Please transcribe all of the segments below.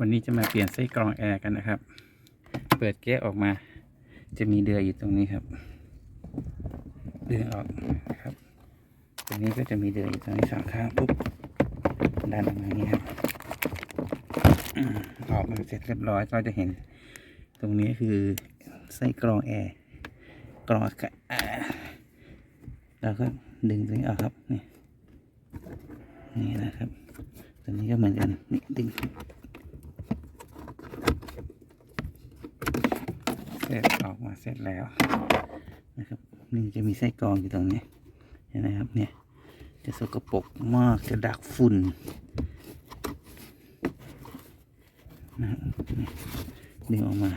วันนี้จะมาเปลี่ยนไส้กรองแอร์กันนะครับ เปิดแก๊สออกมา จะมีเดือยอยู่ตรงนี้ครับ เดึงออกนะครับ ตรงนี้ก็จะมีเดือยอยู่ตรงนี้สองข้างปุ๊บดันออกมาอย่างนี้ครับออกมาเสร็จเรียบร้อยเราจะเห็น ตรงนี้คือไส้กรองแอร์กรองอากาศอ่าเราก็ดึงตรงนี้ออกครับนี่นี่นะครับ ตรงนี้ก็เหมือนกันนี่ดึง เสร็จออกมาเสร็จแล้วนะครับนี่จะมีไส้กรองอยู่ตรงนี้เห็นไหมครับเนี่ยจะสกปรกมากจะดักฝุ่นนะนี่ดึงออกมา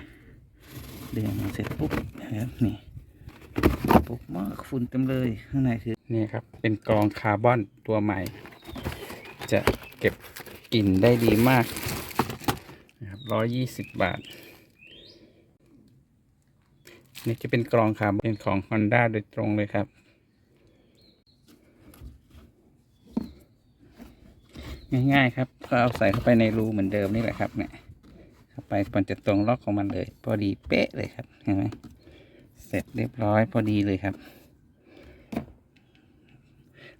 ดึงออกมาเสร็จปุ๊บนะครับนี่สกปรกมากฝุ่นเต็มเลยข้างในคือนี่ครับ เป็นกรองคาร์บอนตัวใหม่ จะเก็บกลิ่นได้ดีมากนะครับร้อยยี่สิบบาท นี่จะเป็นกรองคาร์บอนเป็นของ Honda โดยตรงเลยครับ ง่ายๆครับก็เอาใส่เข้าไปในรูเหมือนเดิมนี่แหละครับเนี่ยเข้าไปมันจะตรงล็อกของมันเลย พอดีเป๊ะเลยครับเห็นไหมเสร็จเรียบร้อยพอดีเลยครับ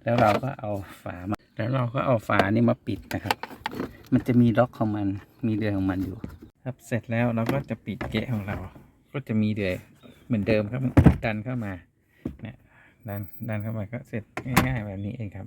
แล้วเราก็เอาฝามา แล้วเราก็เอาฝานี่มาปิดนะครับ มันจะมีล็อกของมันมีเดือยของมันอยู่ ครับเสร็จแล้วเราก็จะปิดเกะของเรา ก็จะมีเดือย เหมือนเดิมครับดันเข้ามาเนี่ยดันดันเข้ามาก็เสร็จง่ายๆแบบนี้เองครับ